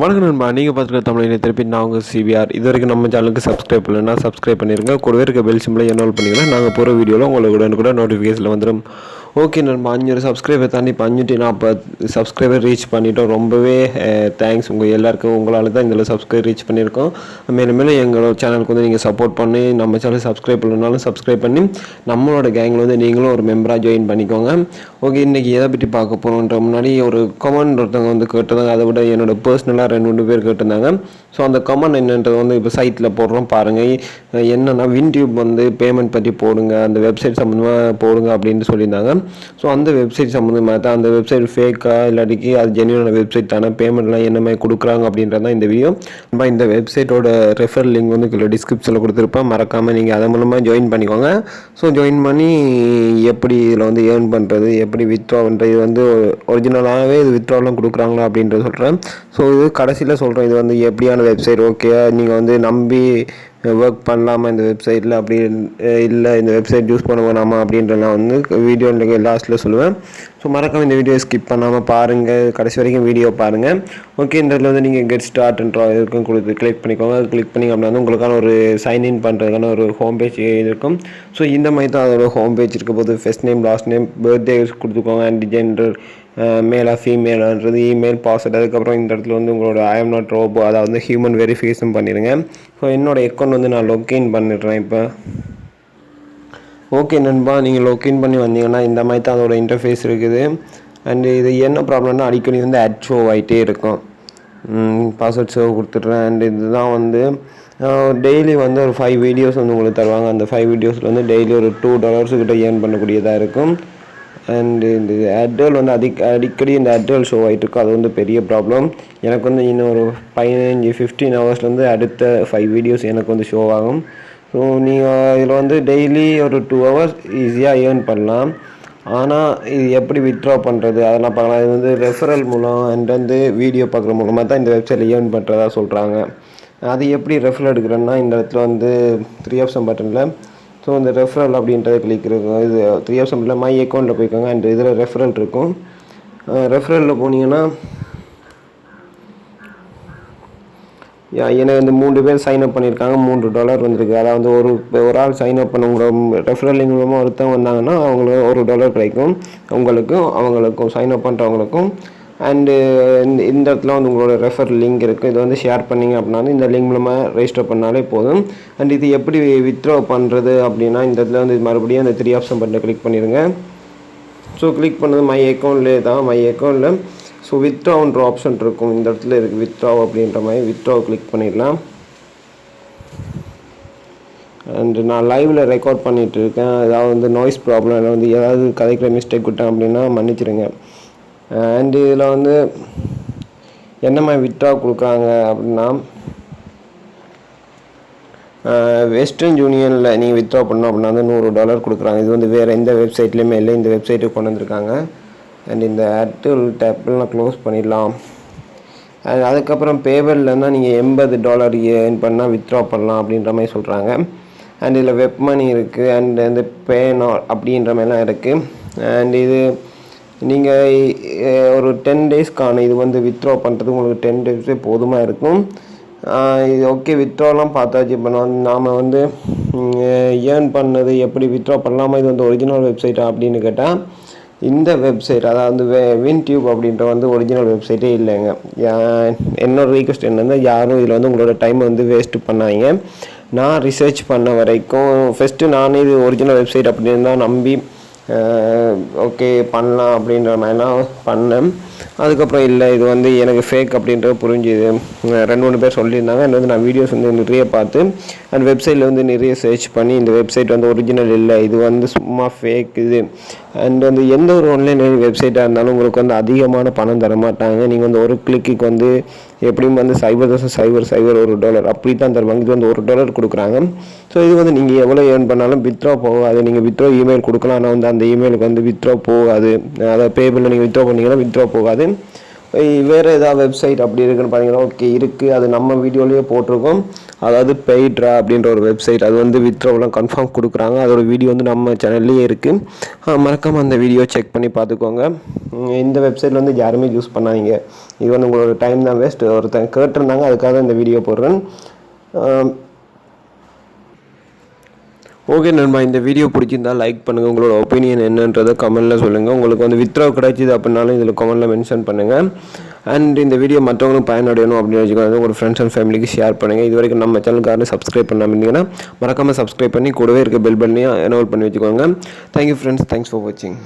வணக்கம் நண்பா. நீங்கள் பார்த்துருக்க தமிழ் திருப்பி நான் உங்கள் சிபிஆர் இது வரைக்கும் நம்ம சேனலுக்கு சப்ஸ்கிரைப் இல்லைன்னா சப்ஸ்கிரைப் பண்ணிருங்க. கூடவே இருக்க பெல் சிம்பிளை என்ரோல் பண்ணிக்கலாம் நாங்கள் போகிற வீடியோவில் உங்களுக்கு உடனே கூட நோட்டிஃபிகேஷனில் வந்துடும் ஓகே நம்ம அஞ்சூறு சப்ஸ்கிரைபர் தாண்டி இப்போ அஞ்சூற்றி நாற்பது சப்ஸ்கிரைபர் ரீச் பண்ணிட்டோம். ரொம்பவே தேங்க்ஸ் உங்கள் எல்லாருக்கும். உங்களால் தான் இதில் சப்ஸ்கிரைப் ரீச் பண்ணியிருக்கோம். மேலும் மேலும் எங்களோட சேனலுக்கு வந்து நீங்கள் சப்போர்ட் பண்ணி நம்ம சேனல் சப்ஸ்கிரைப் பண்ணனாலும் சப்ஸ்கிரைப் பண்ணி நம்மளோட கேங்கில் வந்து நீங்களும் ஒரு மெம்பராக ஜாயின் பண்ணிக்கோங்க. ஓகே இன்றைக்கி எதை பற்றி பார்க்க போகிறோன்ற முன்னாடி ஒரு கமெண்ட் ஒருத்தவங்க வந்து கேட்டிருந்தாங்க. அதை விட என்னோடய பர்சனலாக ரெண்டு ரெண்டு பேர் கேட்டிருந்தாங்க. ஸோ அந்த கமெண்ட் என்னன்றது வந்து இப்போ சைட்டில் போடுறோம். பாருங்கள் என்னென்னா வின்டியூப் வந்து பேமெண்ட் பற்றி போடுங்க. அந்த வெப்சைட் சம்மந்தமாக போடுங்க அப்படின்னு சொல்லியிருந்தாங்க. ஸோ அந்த வெப்சைட் சம்மந்தமாக தான் அந்த வெப்சைட் ஃபேக்கா இல்லாட்டிக்கு அது ஜென்யூனான வெப்சைட் தானே பேமெண்ட்லாம் என்ன மாதிரி கொடுக்குறாங்க அப்படின்றது தான் இந்த வீடியோ நம்ம இந்த வெப்சைட்டோட ரெஃபர் லிங்க் வந்து கீழே டிஸ்கிரிப்ஷனில் கொடுத்துருப்பேன். மறக்காமல் நீங்கள் அதன் மூலமாக ஜாயின் பண்ணிக்கோங்க. ஸோ ஜாயின் பண்ணி எப்படி இதில் வந்து ஏர்ன் பண்ணுறது எப்படி வித்ட்ரா பண்ணுறது வந்து ஒரிஜினலாகவே இது வித்ட்ராலாம் கொடுக்குறாங்களா அப்படின்றத சொல்கிறேன் ஸோ இது கடைசியில் சொல்கிறேன் இது வந்து எப்படியான வெப்சைட் ஓகே நீங்கள் வந்து நம்பி ஒர்க் பண்ணலாமா இந்த வெப்சைட்டில் அப்படி இல்லை இந்த வெப்சைட் யூஸ் பண்ண வேணாமா அப்படின்ற நான் வந்து வீடியோ லாஸ்ட்டில் சொல்லுவேன். ஸோ மறக்காம இந்த வீடியோ ஸ்கிப் பண்ணாமல் பாருங்கள் கடைசி வரைக்கும் வீடியோ பாருங்கள் ஓகே இந்த இதில் வந்து நீங்கள் கெட் ஸ்டார்ட்ன்ற இருக்கும். கொடுத்து கிளிக் பண்ணிக்கோங்க. அது கிளிக் பண்ணிங்க அப்படின்னா உங்களுக்கான ஒரு சைன்இன் பண்ணுறதுக்கான ஒரு ஹோம் பேஜ் இருக்கும். ஸோ இந்த மாதிரி தான் அதோட ஹோம் பேஜ் இருக்க போது first name last name birthday கொடுத்துக்கோங்க. அண்ட் ஜெண்டர் மேலா ஃபீமேலான்றது இமெயில் பாஸ்வேர்டு அதுக்கப்புறம் இந்த இடத்துல வந்து உங்களோட ஐ எம் நாட் ரோபோ அதாவது வந்து ஹியூமன் வெரிஃபிகேஷன் பண்ணிடுங்க ஸோ என்னோடய அக்கௌண்ட் வந்து நான் லொக்கின் பண்ணிடுறேன் இப்போ. ஓகே நண்பா நீங்கள் லொக்கின் பண்ணி வந்தீங்கன்னா இந்த மாதிரி தான் அதோட இன்டர்ஃபேஸ் இருக்குது. அண்டு இது என்ன ப்ராப்ளம்னா அடிக்கடி வந்து அட் ஷோ ஆகிட்டே இருக்கும். பாஸ்வேர்ட் ஷோ கொடுத்துட்றேன். அண்ட் இதுதான் வந்து டெய்லி வந்து ஒரு ஃபைவ் வீடியோஸ் வந்து உங்களுக்கு தருவாங்க. அந்த ஃபைவ் வீடியோஸில் வந்து டெய்லி ஒரு டூ டாலர்ஸ் கிட்ட ஏர்ன் பண்ணக்கூடியதாக இருக்கும். அண்டு இந்த அட்வல் வந்து அதிக அடிக்கடி இந்த அட்வல் ஷோ ஆகிட்டுருக்கும் அது வந்து பெரிய ப்ராப்ளம் எனக்கு வந்து இன்னும் ஒரு பதினஞ்சு ஃபிஃப்டீன் ஹவர்ஸ்லேருந்து அடுத்த ஃபைவ் வீடியோஸ் எனக்கு வந்து ஷோ ஆகும். ஸோ நீங்கள் இதில் வந்து டெய்லி ஒரு டூ ஹவர்ஸ் ஈஸியாக ஏர்ன் பண்ணலாம். ஆனால் இது எப்படி வித்ட்ரா பண்ணுறது அதெல்லாம் பார்க்கலாம். இது வந்து ரெஃபரல் மூலம் அண்ட் வந்து வீடியோ பார்க்குற மூலமாக தான் இந்த வெப்சைட்டில் ஏர்ன் பண்ணுறதா சொல்கிறாங்க அது எப்படி ரெஃபரல் எடுக்கிறேன்னா இந்த இடத்துல வந்து த்ரீ ஆப்ஷன் பட்டனில் ஸோ இந்த ரெஃபரல் அப்படின்றத கிளிக் இருக்கும் இது த்ரீ ஆப்ஷன் இல்லை மை அக்கௌண்ட்டில் போய்க்கோங்க. அண்ட் இதில் ரெஃபரல் இருக்கும். ரெஃபரலில் போனீங்கன்னா எனக்கு இந்த மூன்று பேர் சைன் அப் பண்ணியிருக்காங்க மூன்று டாலர் வந்திருக்கு. அதாவது ஒரு ஒரு ஆள் சைன் அப் பண்ண உங்களோட ரெஃபரல் மூலமாக ஒருத்தவங்க வந்தாங்கன்னா அவங்களுக்கு ஒரு டாலர் கிடைக்கும். உங்களுக்கும் அவங்களுக்கும் சைன் அப் பண்ணுறவங்களுக்கும் அண்டு uh, இந்த இடத்துல வந்து உங்களோட ரெஃபர் லிங்க் இருக்குது இது வந்து ஷேர் பண்ணிங்க அப்படின்னா இந்த லிங்க் மூலமாக ரெஜிஸ்டர் பண்ணாலே போதும். அண்ட் இது எப்படி வித்ட்ரா பண்ணுறது அப்படின்னா இந்த இடத்துல வந்து மறுபடியும் அந்த த்ரீ ஆப்ஷன் பட்டனை கிளிக் பண்ணிடுங்க ஸோ கிளிக் பண்ணது மை அக்கௌண்ட்லேயே தான் மை அக்கௌண்ட்டில் ஸோ வித்ட்ரான்ற ஆப்ஷன் இருக்கும். இந்த இடத்துல இருக்குது வித்ட்ரா அப்படின்ற மாதிரி. வித்ட்ரா கிளிக் பண்ணிடலாம். அண்டு நான் லைவில் ரெக்கார்ட் பண்ணிகிட்டு இருக்கேன். ஏதாவது வந்து நாய்ஸ் ப்ராப்ளம் இல்லை வந்து ஏதாவது கதைக்கிற மிஸ்டேக் விட்டேன் அப்படின்னா மன்னிச்சிடுங்க அண்டு இதில் வந்து என்ன மாதிரி வித்ட்ரா கொடுக்குறாங்க அப்படின்னா வெஸ்டர்ன் யூனியனில் நீங்கள் வித்ட்ரா பண்ணோம் அப்படின்னா வந்து நூறு டாலர் கொடுக்குறாங்க. இது வந்து வேறு எந்த வெப்சைட்லேயுமே இல்லை. இந்த வெப்சைட்டுக்கு கொண்டு வந்திருக்காங்க. அண்ட் இந்த ஏர்டெல் டேப்லாம் க்ளோஸ் பண்ணிடலாம். அண்ட் அதுக்கப்புறம் பேபல்லேருந்தா நீங்கள் எண்பது டாலர் ஏர்ன் பண்ணால் வித்ட்ரா பண்ணலாம் அப்படின்ற மாதிரி சொல்கிறாங்க அண்ட் இதில் வெப் மணி இருக்குது அண்ட் இந்த பேனா அப்படின்ற மாதிரிலாம் இருக்குது அண்ட் இது நீங்கள் ஒரு டென் டேஸ்க்கான இது வந்து வித்ட்ரா பண்ணுறது உங்களுக்கு டென் டேஸே போதுமாக இருக்கும். இது ஓகே வித்ட்ராலாம் பார்த்தாச்சு இப்போ நான் நாம் வந்து ஏர்ன் பண்ணது எப்படி வித்ட்ரா பண்ணலாமா? இது வந்து ஒரிஜினல் வெப்சைட்டா அப்படின்னு கேட்டால் இந்த வெப்சைட் அதாவது வே வின் டியூப் அப்படின்ற வந்து ஒரிஜினல் வெப்சைட்டே இல்லைங்க. என்னோட ரீக்வஸ்ட் என்னன்னா யாரும் இதில் வந்து உங்களோட டைம் வந்து வேஸ்ட் பண்ணாங்க நான் ரிசர்ச் பண்ண வரைக்கும் ஃபஸ்ட்டு நானே இது ஒரிஜினல் வெப்சைட் அப்படின்னு தான் நம்பி ஓகே பண்ணலாம் அப்படின்ற மாதிரிலாம் பண்ணேன். அதுக்கப்புறம் இல்லை இது வந்து எனக்கு ஃபேக் அப்படின்றது புரிஞ்சுது. ரெண்டு மூணு பேர் சொல்லியிருந்தாங்க. அண்ட் வந்து நான் வீடியோஸ் வந்து நிறைய பார்த்து அண்ட் வெப்சைட்டில் வந்து நிறைய சர்ச் பண்ணி இந்த வெப்சைட் வந்து ஒரிஜினல் இல்லை. இது வந்து சும்மா ஃபேக் இது. அண்ட் வந்து எந்த ஒரு ஆன்லைன் வெப்சைட்டாக இருந்தாலும் உங்களுக்கு வந்து அதிகமான பணம் தர மாட்டாங்க நீங்கள் வந்து ஒரு கிளிக்கு வந்து எப்படியும் வந்து சைபர் தசம் சைபர் சைபர் ஒரு டாலர் அப்படி தான் தருவாங்க. இது வந்து ஒரு டாலர் கொடுக்குறாங்க. ஸோ இது வந்து நீங்கள் எவ்வளோ ஏர்ன் பண்ணாலும் வித்ட்ரா போகாது. நீங்கள் வித்ட்ரா இமெயில் கொடுக்கலாம். ஆனால் வந்து அந்த இமெயிலுக்கு வந்து வித்ட்ரா போகாது. அதாவது பேபிளில் நீங்கள் வித்ட்ரா பண்ணிங்கன்னா வித்ரா போகாது. வேறு ஏதாவது வெப்சைட் அப்படி இருக்குன்னு பார்த்தீங்கன்னா ஓகே இருக்குது அது நம்ம வீடியோலேயே போட்டிருக்கோம். அதாவது பெய்ட்ரா அப்படின்ற ஒரு வெப்சைட் அது வந்து வித்ரோவெலாம் கன்ஃபார்ம் கொடுக்குறாங்க. அதோட வீடியோ வந்து நம்ம சேனல்லையே இருக்குது மறக்காமல் அந்த வீடியோ செக் பண்ணி பார்த்துக்கோங்க இந்த வெப்சைட்டில் வந்து யாருமே யூஸ் பண்ணாதீங்க. இது வந்து உங்களோட டைம் தான் வேஸ்ட் ஒருத்தன் கேட்டிருந்தாங்க அதுக்காக இந்த வீடியோ போடுறேன். ஓகே நண்பா இந்த வீடியோ பிடிச்சிருந்தா லைக் பண்ணுங்கள் உங்களோட ஒப்பீனியன் என்னன்றதை கமெண்ட்டில் சொல்லுங்கள் உங்களுக்கு வந்து வித்ரா கிடைச்சிது அப்படின்னாலும் இதில் கமெண்ட்டில் மென்ஷன் பண்ணுங்கள் அண்ட் இந்த வீடியோ மற்றவங்களும் பயனடையணும் அப்படின்னு வச்சுக்கோங்க உங்கள் ஃப்ரெண்ட்ஸ் அண்ட் ஃபேமிலிக்கு ஷேர் பண்ணுங்கள் இது வரைக்கும் நம்ம சேனலுக்காரனு சப்ஸ்கிரைப் பண்ணாமல் இருந்தீங்கன்னா மறக்காமல் சப்ஸ்கிரைப் பண்ணி கூடவே இருக்க பெல் பண்ணி எனோல் பண்ணி வச்சுக்கோங்க. தேங்க்யூ ஃப்ரெண்ட்ஸ் தேங்க்ஸ் ஃபார் வாட்சிங்